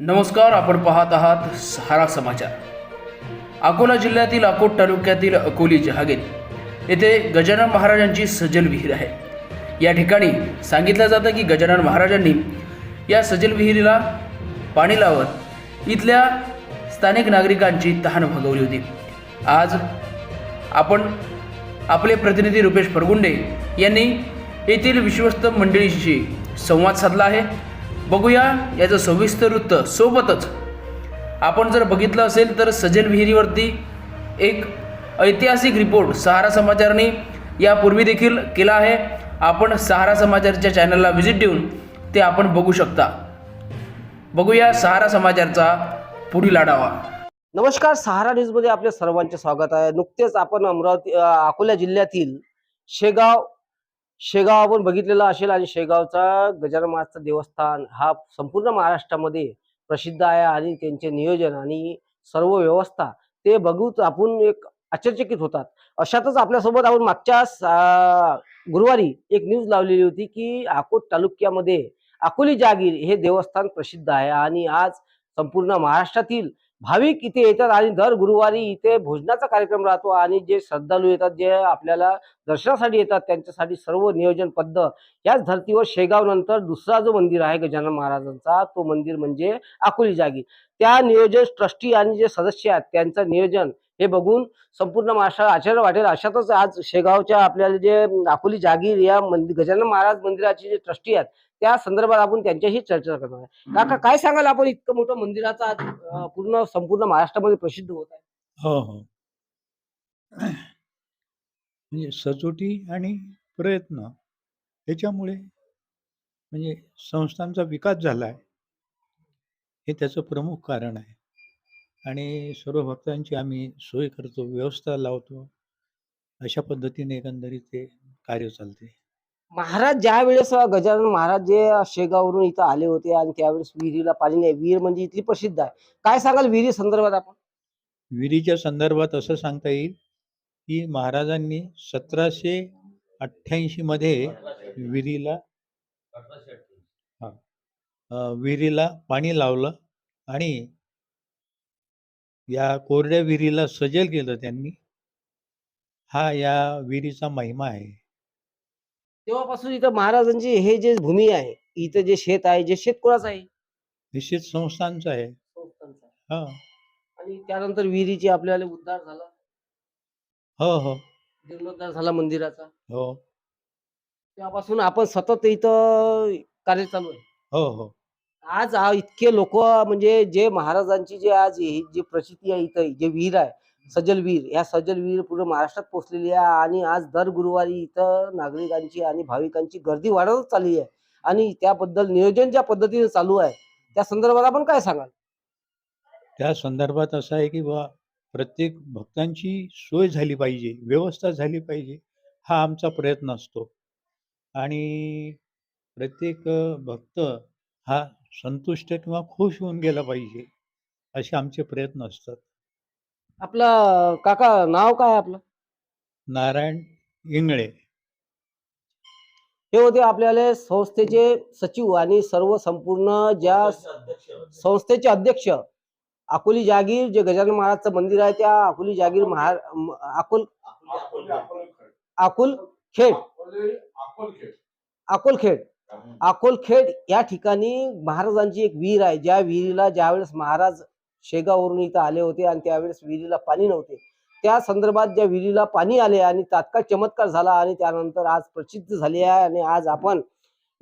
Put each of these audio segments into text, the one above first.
नमस्कार आपण पाहत आहात सहारा समाचार. अकोला जिल्ह्यातील अकोट तालुक्यातील अकोली जहागीर येथे गजानन महाराजांची सजल विहीर आहे. या ठिकाणी सांगितलं जातं की गजानन महाराजांनी या सजल विहिरीला पाणी लावत इथल्या स्थानिक नागरिकांची तहान भागवली होती. आज आपण आपले प्रतिनिधी रुपेश फरगुंडे यांनी येथील विश्वस्त मंडळीशी संवाद साधला आहे. बघूया याचं सविस्तर वृत्त सोबतच. आपण जर बघितलं असेल तर सजल विहिरीवरती एक ऐतिहासिक रिपोर्ट सहारा समाचारने यापूर्वी देखील केला आहे. आपण सहारा समाचारच्या चॅनलला व्हिजिट देऊन ते आपण बघू शकता. बघूया सहारा समाचारचा पुढील आढावा. नमस्कार सहारा न्यूजमध्ये आपल्या आपले सर्वांचे स्वागत आहे. नुकतेच आपण अमरावती अकोला जिल्ह्यातील शेगाव शेगाव आपण बघितलेला असेल आणि शेगावचा गजानन महाराजचं देवस्थान हा संपूर्ण महाराष्ट्रामध्ये प्रसिद्ध आहे आणि त्यांचे नियोजन आणि सर्व व्यवस्था ते बघून आपण एक आश्चर्यचकित होतात. अशातच आपल्यासोबत आपण मागच्या सा- गुरुवारी एक न्यूज लावलेली होती की अकोट तालुक्यामध्ये अकोली जागीर हे देवस्थान प्रसिद्ध आहे आणि आज संपूर्ण महाराष्ट्रातील भाविक इथे येतात आणि दर गुरुवारी इथे भोजनाचा कार्यक्रम राहतो आणि जे श्रद्धाळू येतात जे आपल्याला दर्शनासाठी येतात त्यांच्यासाठी सर्व नियोजन पद्ध याच धर्तीवर शेगाव नंतर दुसरा जो मंदिर आहे गजानन महाराजांचा तो मंदिर म्हणजे अकोली जागी. त्या नियोजन ट्रस्टी आणि जे सदस्य आहेत त्यांचं नियोजन हे बघून संपूर्ण महाराष्ट्राला आश्चर्य वाटेल. अशातच आज शेगावच्या आपल्याला जे अकोली जागीर या मंदिर गजानन महाराज मंदिराचे जे ट्रस्टी आहेत त्या संदर्भात आपण त्यांच्याशी चर्चा करणार आहे. काका काय सांगाल आपण? इतकं मोठं मंदिराचं आज पूर्ण संपूर्ण महाराष्ट्रामध्ये प्रसिद्ध होत आहे. हो हो. म्हणजे सचोटी आणि प्रयत्न याच्यामुळे म्हणजे संस्थांचा विकास झाला आहे हे त्याचं प्रमुख कारण आहे. आणि सर्व भक्तांची आम्ही सोय करतो व्यवस्था लावतो. अशा पद्धतीने एकंदरीत ते कार्य चालते. महाराज ज्या वेळेस गजानन महाराज जे शेगाववरून इथं आले होते आणि त्यावेळेस विहिरीला पाणी नाही विहीर म्हणजे इथली प्रसिद्ध आहे. काय सांगाल विहिरी संदर्भात आपण? विहिरीच्या संदर्भात असं सांगता येईल की महाराजांनी सतराशे अठ्ठ्याऐंशी मध्ये विहिरीला हा विहिरीला पाणी लावलं आणि या कोरड्या विहिरीला सजल केलं त्यांनी. हा या विहिरीचा महिमा आहे. तेव्हापासून इथं महाराजांची हे जे भूमी आहे इथं जे शेत आहे जे शेत कोणाचं आहे? निश्चित संस्थांचा आहे. संस्थांचं आहे. हा. आणि त्यानंतर विहिरीची आपल्याला उद्धार झाला. हो हो. जीर्णोद्धार झाला मंदिराचा. हो. तेव्हापासून आपण सतत इथं कार्य चालू आहे. हो हो. आज आ- इतके लोक म्हणजे जे महाराजांची जे आज ही जी प्रचिती आहे इथं जे विहीर आहे सजल या सजल पूर्ण महाराष्ट्रात पोहोचलेली आहे आणि आज दर गुरुवारी इथं नागरिकांची आणि भाविकांची गर्दी वाढतच चालली आहे. आणि त्याबद्दल नियोजन ज्या पद्धतीने चालू आहे त्या संदर्भात आपण काय सांगाल? त्या संदर्भात असं आहे की बा प्रत्येक भक्तांची सोय झाली पाहिजे व्यवस्था झाली पाहिजे हा आमचा प्रयत्न असतो. आणि प्रत्येक अ, भक्त हा संतुष्ट किंवा खुश होऊन गेला पाहिजे असे आमचे प्रयत्न असतात. आपलं काका नाव काय आपलं? नारायण इंगळे. हे होते आपल्याला संस्थेचे सचिव आणि सर्व संपूर्ण ज्या संस्थेचे अध्यक्ष अकोली जागीर जे गजानन महाराजचं मंदिर आहे त्या अकोली जागीर महा अकोल अकोल खेड. अकोलखेड अकोलखेड या ठिकाणी महाराजांची एक विहीर आहे. ज्या विहिरीला ज्यावेळेस महाराज शेगाववरून इथं आले होते आणि त्यावेळेस विहिरीला पाणी नव्हते त्या संदर्भात ज्या विहिरीला पाणी आले आणि तात्काळ चमत्कार झाला आणि त्यानंतर आज प्रसिद्ध झाली आहे आणि आज आपण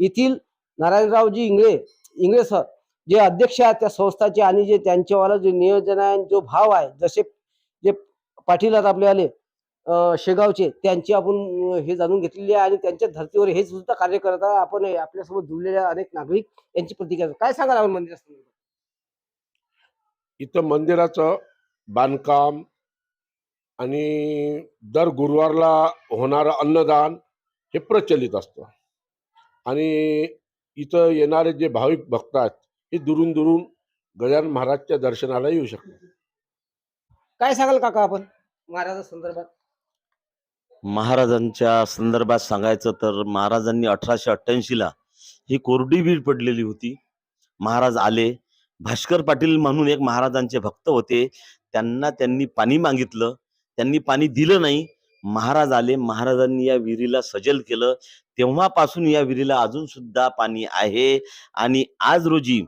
येथील नारायणरावजी इंगळे इंगळे सर जे अध्यक्ष आहेत त्या संस्थाचे आणि जे त्यांच्यावाला जे नियोजन आहे आणि जो भाव आहे जसे जे पाटील आहेत आपले आले शेगावचे त्यांची आपण हे जाणून घेतलेली आहे आणि त्यांच्या धर्तीवर हे सुद्धा कार्य करत आहे. आपण आपल्यासोबत जुळलेले अनेक नागरिक यांची प्रतिक्रिया काय सांगाल आपण मंदिरासंदर्भात? इथं मंदिराचं बांधकाम आणि दर गुरुवारला होणारं अन्नदान हे प्रचलित असतं. आणि इथं येणारे जे भाविक भक्त आहेत हे दुरून दुरून गजानन महाराजच्या दर्शनाला येऊ शकतात. काय सांगाल काका आपण? महाराजा संदर्भात महाराजांच्या संदर्भात सांगायचं तर महाराजांनी अठराशे अठ्ठ्याऐंशीला ही कोरडी बीड पडलेली होती. महाराज आले. भास्कर पाटील म्हणून एक महाराजांचे भक्त होते. त्यांना त्यांनी पाणी मागितलं. त्यांनी पाणी दिलं नाही. महाराज आले. महाराजांनी या विहिरीला सजल केलं. तेव्हापासून या विहिरीला अजून सुद्धा पाणी आहे. आणि आज रोजी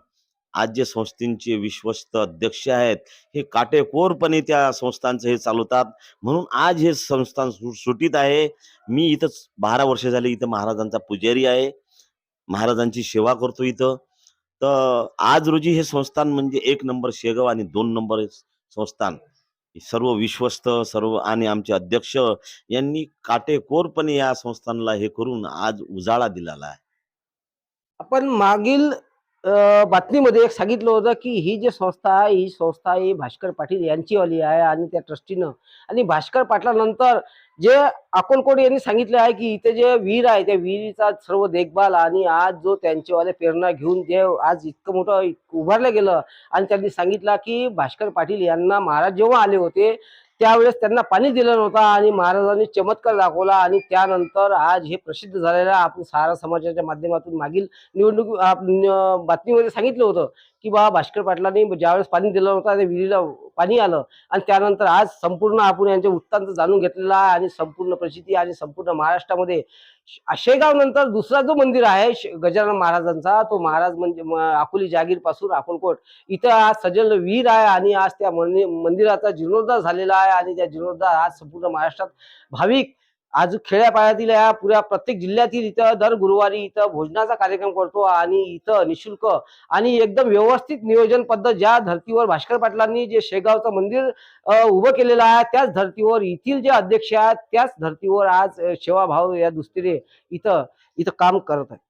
आज जे संस्थेचे विश्वस्त अध्यक्ष आहेत. हे काटेकोरपणे त्या संस्थांचं हे चालवतात. म्हणून आज हे संस्थान सु- सुटीत आहे. मी इथंच बारा वर्ष झाले इथं महाराजांचा पुजारी आहे. महाराजांची सेवा करतो इथं. तर आज रोजी हे संस्थान म्हणजे एक नंबर शेगाव आणि दोन नंबर संस्थान. सर्व विश्वस्त सर्व आणि आमचे अध्यक्ष यांनी काटेकोरपणे या संस्थानला हे करून आज उजाळा दिलेला आहे. आपण मागील बातमीमध्ये एक सांगितलं होतं की ही जी संस्था आहे ही संस्था ही भास्कर पाटील यांचीवाली आहे आणि त्या ट्रस्टीनं. आणि भास्कर पाटलानंतर जे अकोलकोट यांनी सांगितलं आहे की इथे जे विहीर आहे त्या विहिरीचा सर्व देखभाल आणि आज जो त्यांचेवाले प्रेरणा घेऊन जे आज इतकं मोठं उभारलं गेलं. आणि त्यांनी सांगितलं की भास्कर पाटील यांना महाराज जेव्हा आले होते त्यावेळेस त्यांना पाणी दिलं नव्हतं आणि महाराजांनी चमत्कार दाखवला आणि त्यानंतर आज हे प्रसिद्ध झालेलं आपण सहारा समाजाच्या माध्यमातून मागील निवडणूक आप- बातमीमध्ये सांगितलं होतं की बाबा भास्कर पाटलांनी ज्यावेळेस पाणी दिलं नव्हतं त्या विहिरीला पाणी आलं. आणि त्यानंतर आज संपूर्ण आपण यांचे वृत्तांत जाणून घेतलेला आहे आणि संपूर्ण प्रसिद्धी आणि संपूर्ण महाराष्ट्रामध्ये शेगाव नंतर दुसरा जो मंदिर आहे गजानन महाराजांचा तो महाराज म्हणजे म- अकोली जागीरपासून अकोलकोट. इथं आज सजल विहीर आहे आणि आज त्या मंदिराचा जीर्णोद्धार झालेला आहे आणि त्या जीर्णोद्धार आज संपूर्ण महाराष्ट्रात भाविक आज खेड्यापाड्यातील या पुऱ्या प्रत्येक जिल्ह्यातील इथं दर गुरुवारी इथं भोजनाचा कार्यक्रम करतो आणि इथं निशुल्क आणि एकदम व्यवस्थित नियोजन पद्धत ज्या धर्तीवर भास्कर पाटलांनी जे शेगावचं मंदिर उभं केलेलं आहे त्याच धर्तीवर येथील जे अध्यक्ष आहेत त्याच धर्तीवर आज सेवाभाव या दुस्तीने इथं इथं काम करत आहे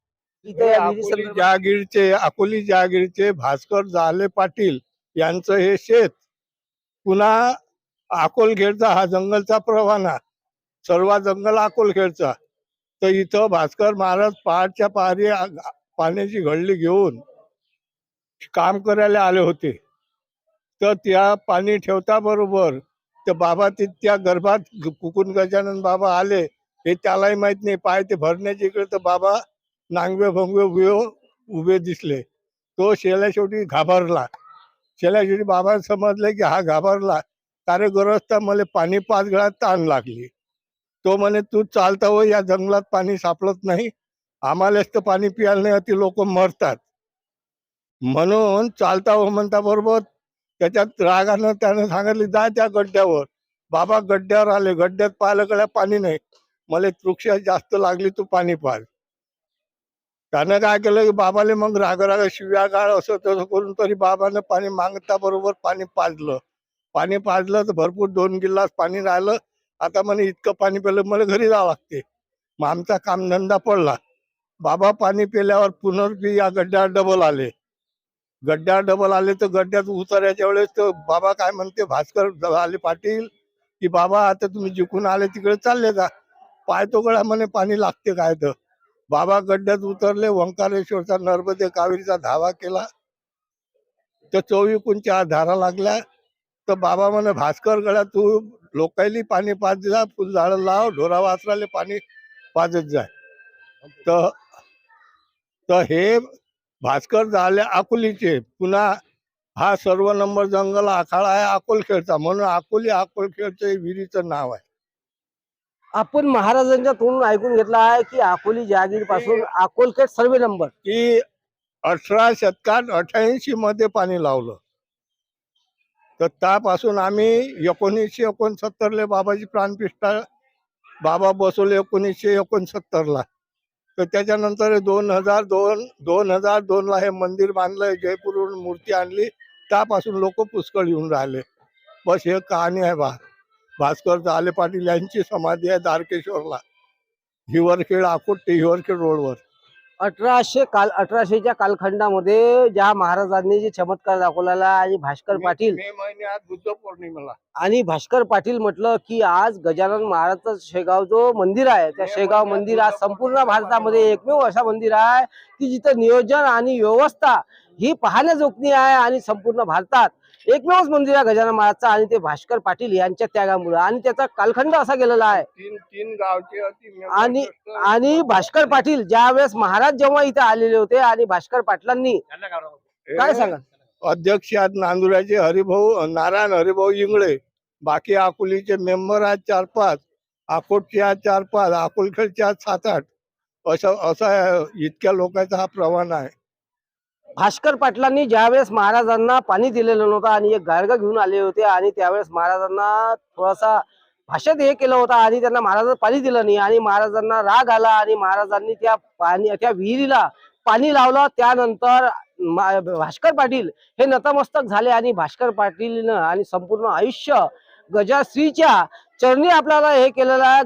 इथं जहागीरचे अकोली जहागीरचे भास्कर जाले पाटील यांचं हे शेत पुन्हा अकोलखेडचा हा जंगलचा परवाना सर्व जंगल अकोलखेडचा तर इथं भास्कर महाराज पहाडच्या पहारी पाण्याची घडली घेऊन काम करायला आले होते. तर त्या पाणी ठेवता बरोबर तर बाबा ते त्या गर्भात कुकुन गजानन बाबा आले. हे त्यालाही माहीत नाही. पाय ते भरण्याच्या इकडे तर बाबा नांगवे भोंगवे उभे उभे दिसले. तो शेला शेवटी घाबरला. शेला शेवटी बाबा समजले की हा घाबरला. कार्य गरजता मला पाणी पाच गळ्यात ताण लागली. तो म्हणे तू चालता हो या जंगलात पाणी सापडत नाही. आम्हालाच तर पाणी प्यायला नाही ती लोक मरतात. म्हणून चालता हो म्हणता बरोबर त्याच्यात रागानं त्यानं सांगितले जा त्या गड्ड्यावर. बाबा गड्ड्यावर आले. गड्ड्यात पाहिलं कडे पाणी नाही. मला तृक्षा जास्त लागली तू पाणी पाल. त्यानं काय केलं की बाबाले मग रागराग शिव्या गाळ असं तसं करून तरी बाबानं पाणी मागता बरोबर पाणी पाजलं. पाणी पाजलं तर भरपूर दोन गिल्लास पाणी राहिलं. आता म्हणे इतकं पाणी पिलं मला घरी जावं लागते. मग आमचा कामधंदा पडला. बाबा पाणी पिल्यावर पुनर्पी या गड्ड्यावर डबल आले. गड्ड्यावर डबल आले तर गड्ड्यात उतरायच्या वेळेस तर बाबा काय म्हणते भास्कर आले पाटील की बाबा आता तुम्ही जिकून आले तिकडे चालले जा. पाय तो गळा म्हणे पाणी लागते काय तर. बाबा गड्ड्यात उतरले ओंकारेश्वरचा नर्मदे कावेरीचा धावा केला. तर चोवीकूनच्या धारा लागल्या. तर बाबा म्हणे भास्कर गळा तू लोकायली पाणी पाच जा फुल झाडं लाव ढोरा वासराले पाणी पाजत जाय तर तर हे भास्कर झाले अकोलीचे. पुन्हा हा सर्व नंबर जंगल आखाडा आहे अकोलखेडचा. म्हणून अकोली अकोलखेडचे विहिरीचं नाव आहे. आपण महाराजांच्या तोंडून ऐकून घेतलं आहे की अकोली जहागीरपासून अकोलखेड सर्वे नंबर. की अठरा शतकात अठ्याऐंशी मध्ये पाणी लावलं. तर त्यापासून आम्ही एकोणीसशे एकोणसत्तरले बाबाची प्राणप्रतिष्ठा बाबा बसवले एकोणीसशे एकोणसत्तरला. तर त्याच्यानंतर दोन हजार दोन दोन हजार दोनला हे मंदिर बांधलं जयपूरवरून मूर्ती आणली. त्यापासून लोक पुष्कळ येऊन राहिले. बस हे कहाणी आहे बा भास्कर जाले पाटील यांची समाधी आहे दारकेश्वरला. हिवरखेड आकोट ते हिवरखेड रोडवर. अठराशे काल अठराशेच्या कालखंडामध्ये ज्या महाराजांनी जे चमत्कार दाखवलेला आणि भास्कर पाटील मे महिन्यात बुद्ध पौर्णिमेला. आणि भास्कर पाटील म्हटलं की आज गजानन महाराजचं शेगाव जो मंदिर आहे त्या शेगाव मंदिर आज संपूर्ण भारतामध्ये एकमेव असा मंदिर आहे की जिथं नियोजन आणि व्यवस्था ही पाहण्याजोगणी आहे आणि संपूर्ण भारतात एकमेवच मंदिर आहे गजानन महाराजचं आणि ते भास्कर पाटील यांच्या त्यागामुळे. आणि त्याचा कालखंड असा गेलेला आहे. तीन तीन गावचे अति आणि आणि भास्कर पाटील ज्या वेळेस महाराज जेव्हा इथे आलेले होते आणि भास्कर पाटलांनी काय सांगा? अध्यक्ष आहेत नांदुऱ्याचे हरिभाऊ नारायण हरिभाऊ इंगळे. बाकी अकोलीचे मेंबर आहेत चार पाच. अकोटचे आहेत चार पाच. अकोलखेडचे आहेत सात आठ. असं असा इतक्या लोकांचा हा प्रवाह आहे भास्कर पाटलांनी ज्यावेळेस महाराजांना पाणी दिलेलं नव्हतं आणि एक गार्ग घेऊन आले होते आणि त्यावेळेस महाराजांना थोडासा भाषेत हे केलं होतं आणि त्यांना महाराजांना पाणी दिलं नाही आणि महाराजांना राग आला आणि महाराजांनी त्या पाणी त्या विहिरीला पाणी लावलं. त्यानंतर भास्कर पाटील हे नतमस्तक झाले आणि भास्कर पाटीलनं आणि संपूर्ण आयुष्य गजाश्रीच्या चरणी आपल्याला हे केलेलं आहे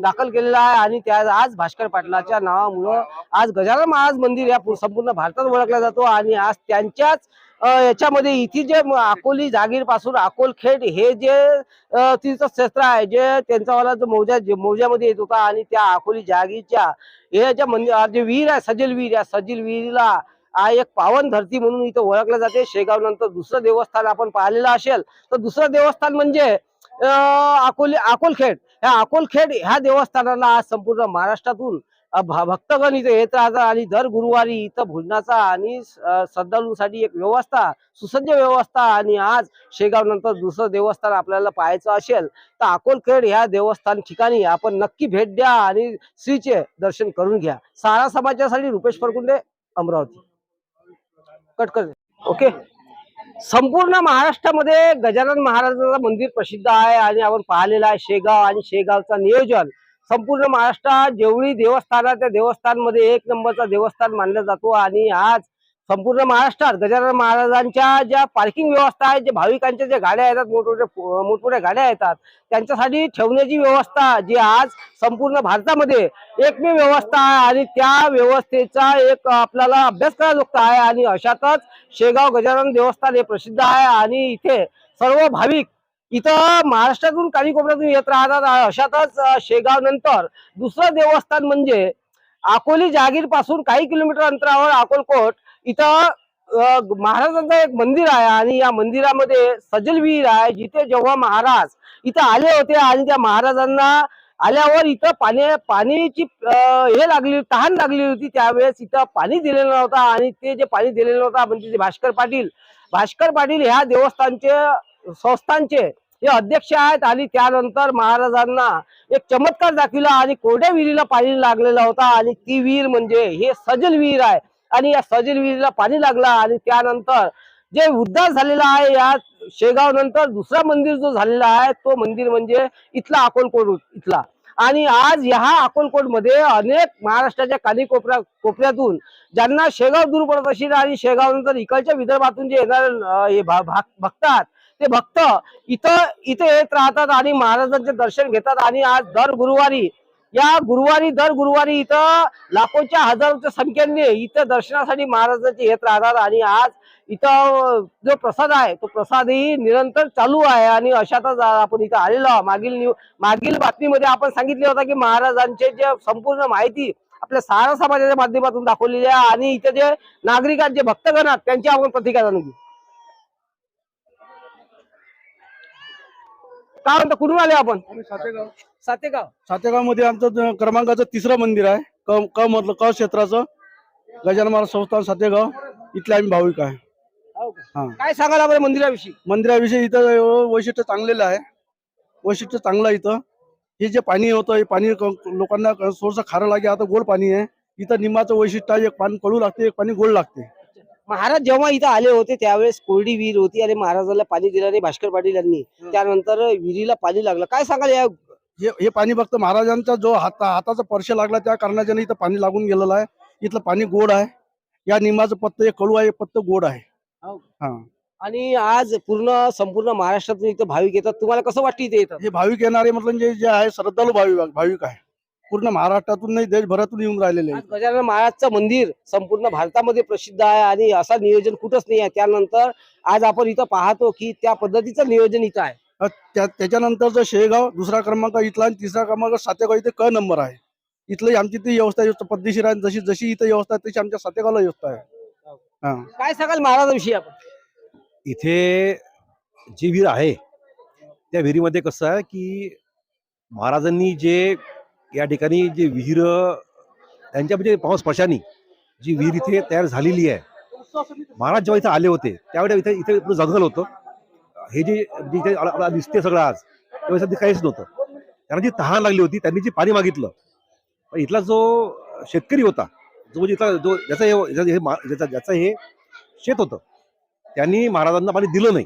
दाखल केलेला आहे आणि त्या आज भास्कर पाटलाच्या नावामुळं आज गजानन महाराज मंदिर या संपूर्ण भारतात ओळखला जातो आणि आज त्यांच्याच याच्यामध्ये इथे जे अकोली जागीरपासून अकोलखेड हे जे तीर्थक्षेत्र आहे जे त्यांचावाला जो मौजा मौजामध्ये येत होता आणि त्या अकोली जागीरच्या हे ज्या मंदिर जे वीर आहे सजील वीर या सजील वीरला हा एक पावन धरती म्हणून इथं ओळखलं जाते. शेगाव नंतर दुसरं देवस्थान आपण पाहिलेलं असेल तर दुसरं देवस्थान म्हणजे अकोली अकोलखेड. ह्या अकोलखेड ह्या देवस्थानाला आज संपूर्ण महाराष्ट्रातून भक्तगण इथे येत राहतात आणि दर गुरुवारी इथं भोजनाचा आणि श्रद्धाळूंसाठी एक व्यवस्था सुसज्ज व्यवस्था आणि आज शेगाव नंतर दुसरं देवस्थान आपल्याला पाहायचं असेल तर अकोलखेड ह्या देवस्थान ठिकाणी आपण नक्की भेट द्या आणि श्रीचे दर्शन करून घ्या. सारा समाजासाठी रुपेश फरकुंडे अमरावती. कट कर. ओके? संपूर्ण महाराष्ट्रामध्ये गजानन महाराजांचं मंदिर प्रसिद्ध आहे आणि आपण पाहिलेलं आहे शेगाव आणि शेगावचं नियोजन. संपूर्ण महाराष्ट्रात जेवढी देवस्थान आहे त्या देवस्थानमध्ये एक नंबरचा देवस्थान मानला जातो आणि आज संपूर्ण महाराष्ट्रात गजानन महाराजांच्या ज्या पार्किंग व्यवस्था आहे जे भाविकांच्या ज्या गाड्या येतात मोठमोठ्या मोठमोठ्या गाड्या येतात त्यांच्यासाठी ठेवण्याची व्यवस्था जी आज संपूर्ण भारतामध्ये एकमेव व्यवस्था आहे आणि त्या व्यवस्थेचा एक आपल्याला अभ्यास करायला आहे आणि अशातच शेगाव गजानन देवस्थान हे प्रसिद्ध आहे आणि इथे सर्व भाविक इथं महाराष्ट्रातून काणीकोपऱ्यातून येत राहतात अशातच शेगाव नंतर दुसरं देवस्थान म्हणजे अकोली जागीरपासून काही किलोमीटर अंतरावर अकोलकोट इथं महाराजांचं एक मंदिर आहे आणि या मंदिरामध्ये सजल विहीर आहे. जिथे जेव्हा महाराज इथं आले होते आणि त्या महाराजांना आल्यावर इथं पाणी पाणीची हे लागली तहान लागली होती त्यावेळेस इथं पाणी दिलेलं नव्हतं आणि ते जे पाणी दिलेलं नव्हतं म्हणजे ते भास्कर पाटील भास्कर पाटील ह्या देवस्थानचे संस्थांचे हे अध्यक्ष आहेत आणि त्यानंतर महाराजांना एक चमत्कार दाखविला आणि कोरड्या विहिरीला पाणी लागलेला होता आणि ती विहीर म्हणजे हे सजल विहीर आहे. आणि या सजील विहिरीला पाणी लागला आणि त्यानंतर जे उद्धार झालेला आहे या शेगाव नंतर दुसरा मंदिर जो झालेला आहे तो मंदिर म्हणजे इथला अकोलकोट इथला. आणि आज ह्या अकोलकोटमध्ये अनेक महाराष्ट्राच्या काली कोपऱ्या कोपऱ्यातून ज्यांना शेगाव दूर पडत असेल आणि शेगाव नंतर इकडच्या विदर्भातून जे येणारे हे भाग- ते भक्त इथं इथे येत राहतात आणि महाराजांचे दर्शन घेतात. आणि आज दर गुरुवारी या गुरुवारी दर गुरुवारी इथं लाखोच्या हजारोच्या संख्येने इथं दर्शनासाठी महाराजांचे येत राहतात आणि आज इथं जो प्रसाद आहे तो प्रसादही निरंतर चालू आहे आणि अशातच आपण इथं आलेलो आहोत. मागील न्यू मागील बातमीमध्ये आपण सांगितले होतं की महाराजांचे जे संपूर्ण माहिती आपल्या सारा समाजाच्या माध्यमातून दाखवलेली आहे आणि इथे जे नागरिकांचे जे भक्तगण आहेत त्यांची आपण प्रतिक्रिया जाणून घेऊ. काय म्हणतो कुठून आले आपण? सातेगाव? सातेगावमध्ये आमचं क्रमांकाचं तिसरं मंदिर आहे. क क मधलं क क्षेत्राचं. गजानन महाराज संस्थान सातेगाव. इथले आम्ही भाविक आहे. हो. काय सांगाल आपण मंदिराविषयी? मंदिराविषयी इथं वैशिष्ट्य चांगलेलं आहे. वैशिष्ट्य चांगलं इथं. हे जे पाणी होतं हे पाणी लोकांना थोडंसं खारं लागे आता गोड पाणी आहे. इथं निंबाचं वैशिष्ट्य आहे. एक पाणी कडू लागते एक पाणी गोड लागते. महाराज जेव्हा इथं आले होते त्यावेळेस कोरडी विहीर होती आणि महाराजाला पाणी दिलं नाही भास्कर पाटील यांनी. त्यानंतर विहिरीला पाणी लागलं. काय सांगाल या हे हे पाणी फक्त महाराजांचा जो हाता हाताचा स्पर्श लागला त्या कारणाच्याने इथं पाणी लागून गेलेलं आहे. इथलं पाणी गोड आहे. या निंबाचं पत्त हे कडू आहे पत्त गोड आहे. हो. हा. आणि आज पूर्ण संपूर्ण महाराष्ट्रातून इथं भाविक येतात. तुम्हाला कसं वाटतं इथे येतात? हे भाविक येणारे मतलब जे जे आहे श्रद्धाळू भाविक भाविक आहे. पूर्ण महाराष्ट्रातून नाही देशभरातून येऊन राहिलेले आज आहेत. गजानन महाराजचं मंदिर संपूर्ण भारतामध्ये प्रसिद्ध आहे आणि असा नियोजन कुठंच नाही आहे. त्यानंतर आज आपण इथं पाहतो की त्या पद्धतीचं नियोजन इथं आहे. त्याच्यानंतरचं शेगाव दुसरा क्रमांक इथला आणि तिसरा क्रमांक सातेगाव इथे क नंबर आहे. इथलं आमची ती व्यवस्था पद्धतशीर आहे. जशी जशी इथं व्यवस्था आहे तशी आमच्या सातेगावला व्यवस्था आहे. हा. काय सांगाल महाराजांविषयी आपण? इथे जी विहीर आहे त्या विहिरीमध्ये कसं आहे की महाराजांनी जे या ठिकाणी जे विहीर त्यांच्या म्हणजे पाऊस स्पर्शाने जी विहीर इथे तयार झालेली आहे. महाराज जेव्हा इथे आले होते त्यावेळी इथे इथे जंगल होतं. हे जे आपल्याला दिसते सगळं आज त्यावेळेस काहीच नव्हतं. त्यांना जी तहान लागली होती त्यांनी जे पाणी मागितलं पण इथला जो शेतकरी होता जो म्हणजे इथला जो ज्याचं हे ज्याचं हे ज्याचं हे शेत होतं त्यांनी महाराजांना पाणी दिलं नाही.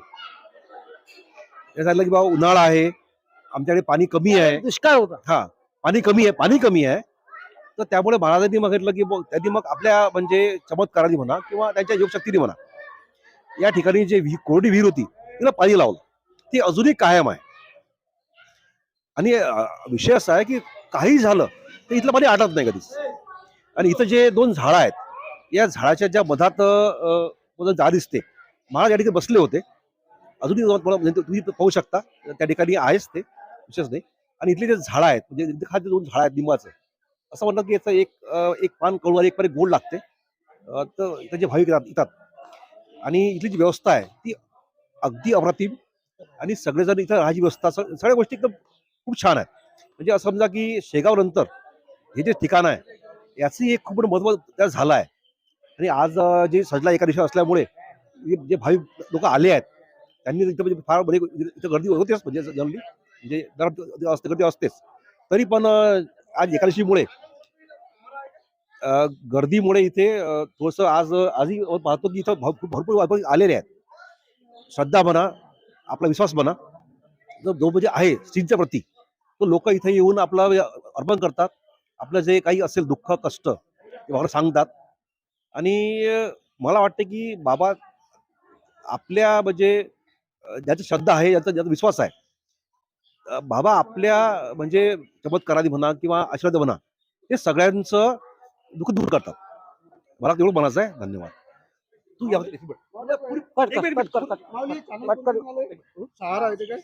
ते सांगितलं की बाबा उन्हाळा आहे आमच्याकडे पाणी कमी आहे. दुष्काळ होता. हा पाणी कमी आहे पाणी कमी आहे. तर त्यामुळे महाराजांनी म्हटलं की बुवा, त्यांनी मग आपल्या म्हणजे चमत्काराने म्हणा किंवा त्यांच्या योगशक्तीने म्हणा या ठिकाणी जे कोरडी विहीर होती तिला पाणी लावलं. ती अजूनही कायम आहे. आणि विषय असा आहे की काही झालं तर इथलं पाणी आटत नाही कधीच. आणि इथं जे दोन झाडं आहेत या झाडाच्या ज्या मधात अं, मधात जा दिसते महाराज या ठिकाणी बसले होते. अजूनही तुम्हाला- म्हणजे तुम्ही पाहू शकता त्या ठिकाणी आहेच ते विशेष नाही. आणि इथले जे झाडं आहेत म्हणजे इथे खाली दोन झाडं आहेत लिंबाचं. असं म्हणतात की याचं एक एक पान कळू आणि एक पाणी गोड लागते. तर इथं जे भाविक येतात. आणि इथली जी व्यवस्था आहे ती अगदी अप्रतिम. आणि सगळेजण इथं राहायची व्यवस्था सगळ्या गोष्टी एकदम खूप छान आहेत. म्हणजे असं समजा की शेगाव नंतर हे जे ठिकाण आहे याची एक खूप मोठं महत्त्व त्या झालं आहे. आणि आज जे सजला एका दिवशी असल्यामुळे जे जे भाविक लोक आले आहेत त्यांनी इथं म्हणजे फार म्हणजे इथं गर्दी होतेच म्हणजे जनरली. म्हणजे जरा असते गर्दी असतेच. तरी पण आज एकादशीमुळे अं, गर्दीमुळे इथे थोडंसं आज आजही पाहतो की इथं भरपूर भरपूर आलेले आहेत. श्रद्धा म्हणा आपला विश्वास म्हणा जो जो म्हणजे आहे स्त्रीच्या प्रती तो लोक इथे येऊन आपला अर्पण करतात. आपलं जे काही असेल दुःख कष्ट ते मला सांगतात. आणि मला वाटतं की बाबा आपल्या म्हणजे ज्याची श्रद्धा आहे ज्याचा ज्याचा विश्वास आहे बाबा आपल्या म्हणजे चमत्कारादी म्हणा किंवा आशीर्वाद म्हणा ते सगळ्यांचं दुःख दूर करतात. मला तेवढं म्हणायचं आहे धन्यवाद. तू या कट कर कट कर. कट सहारा आहे ते काय?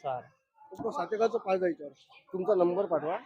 पाय जायच्यावर तुमचा नंबर पाठवा.